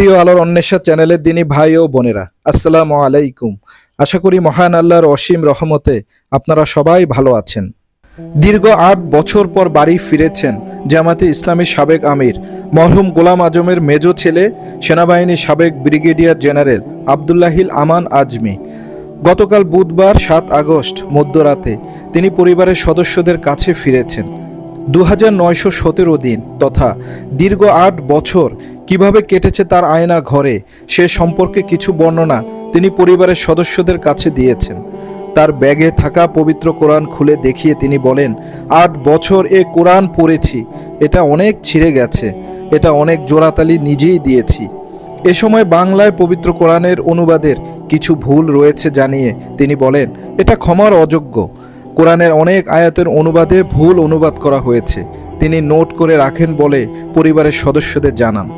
প্রিয় আলোর অন্বেষা চ্যানেলের দিনী ভাই ও বোনেরা, আসসালামু আলাইকুম। আশা করি মহান আল্লাহর অসীম রহমতে আপনারা সবাই ভালো আছেন। দীর্ঘ আট বছর পর বাড়ি ফিরেছেন জামাতে ইসলামীর সাবেক আমির মরহুম গোলাম আজমের মেজ ছেলে সেনাবাহিনীর সাবেক ব্রিগেডিয়ার জেনারেল আবদুল্লাহিল আমান আজমি। গতকাল বুধবার সাত আগস্ট মধ্যরাতে তিনি পরিবারের সদস্যদের কাছে ফিরেছেন। দু হাজার নয়শো সতেরো দিন তথা দীর্ঘ আট বছর কীভাবে কেটেছে তার আয়না ঘরে, সে সম্পর্কে কিছু বর্ণনা তিনি পরিবারের সদস্যদের কাছে দিয়েছেন। তার ব্যাগে থাকা পবিত্র কোরআন খুলে দেখিয়ে তিনি বলেন, আট বছর এ কোরআন পড়েছি, এটা অনেক ছিঁড়ে গেছে, এটা অনেক জোড়াতালি নিজেই দিয়েছি। এ সময় বাংলায় পবিত্র কোরআনের অনুবাদের কিছু ভুল রয়েছে জানিয়ে তিনি বলেন, এটা ক্ষমার অযোগ্য। কোরআনের অনেক আয়াতের অনুবাদে ভুল অনুবাদ করা হয়েছে। তিনি নোট করে রাখেন বলে পরিবারের সদস্যদের জানান।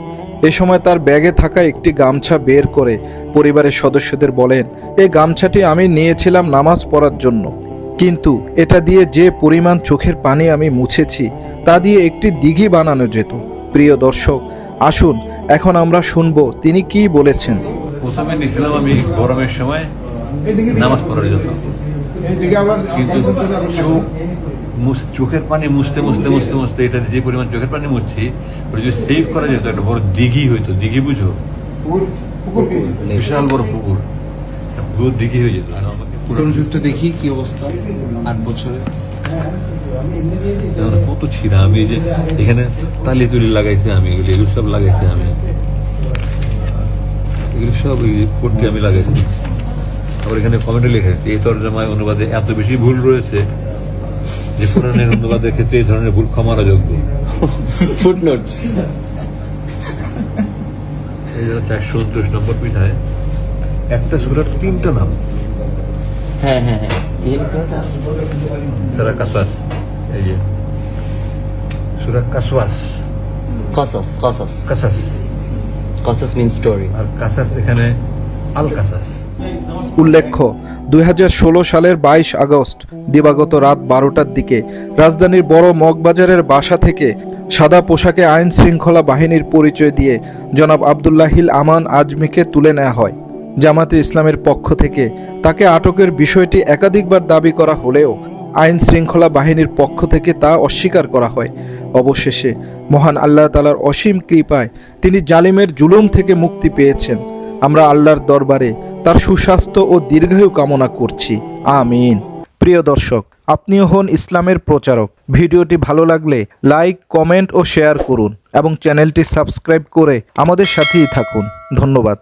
এ সময় তার ব্যাগে থাকা একটি গামছা বের করে পরিবারের সদস্যদের বলেন এই গামছাটি আমি নিয়েছিলাম নামাজ পড়ার জন্য। কিন্তু এটা দিয়ে যে পরিমাণ চোখের পানি আমি মুছেছি, তা দিয়ে একটি দিঘি বানানো যেত। প্রিয় দর্শক, আসুন, এখন আমরা শুনব তিনি কি বলেছেন। প্রথমে নিয়েছিলাম আমি গরমের সময়। নামাজ পড়ার জন্য। কিন্তু চোখ চোখের পানি মুছতে মুছতে মুছতে মুছতে এটা যে পরিমাণ চোখের পানি মুছছি ওটা যদি সেভ করা যেত একটা বড় দিঘি হইতো। দিঘি বুঝো? বিশাল বড় পুকুর। পুরো দিঘি হয়ে যেত। পুরনো যুগটা দেখি কি অবস্থা আট বছরে। কত ছিঁড়া। আমি যে এখানে তালি তুলি লাগাইছি আমি এগুলো এগুলো সব লাগাইছি আমি। এগুলো সব এই করতে আমি লাগাইছি। আবার এখানে কমেন্টে লেখা এই তর্জমায় অনুবাদে এত বেশি ভুল রয়েছে যে কোরআনের অনুবাদের ক্ষেত্রে এই ধরনের ভুল ক্ষমার যোগ্য ফুটনোটস এই যারা চারশো উনত্রিশ নম্বর পিঠায়। একটা সুরার তিনটা নাম। হ্যাঁ হ্যাঁ হ্যাঁ? সারা এই যে। সুরা কাসওয়াস। Qasas, qasas. কাসাস Qasas means story. আর কাসাস এখানে আল কাসাস উল্লেখ্য, দুই হাজার ষোলো সালের বাইশ আগস্ট, দিবাগত রাত বারোটার দিকে রাজধানীর বড় মগবাজারের বাসা থেকে সাদা পোশাকে আইন শৃঙ্খলা বাহিনীর পরিচয় দিয়ে জনাব আবদুল্লাহিল আমান আজমিকে তুলে নেওয়া হয়। জামাতে ইসলামের পক্ষ থেকে তাকে আটকের বিষয়টি একাধিকবার দাবি করা হলেও আইন শৃঙ্খলা বাহিনীর পক্ষ থেকে তা অস্বীকার করা হয়। অবশেষে মহান আল্লাহ তালার অসীম কৃপায় তিনি জালিমের জুলুম থেকে মুক্তি পেয়েছেন। আমরা আল্লাহর দরবারে তার সুস্বাস্থ্য ও দীর্ঘায়ু কামনা করছি। আমিন। প্রিয় দর্শক, আপনিও হন ইসলামের প্রচারক। ভিডিওটি ভালো লাগলে লাইক, কমেন্ট ও শেয়ার করুন এবং চ্যানেলটি সাবস্ক্রাইব করে আমাদের সাথেই থাকুন। ধন্যবাদ।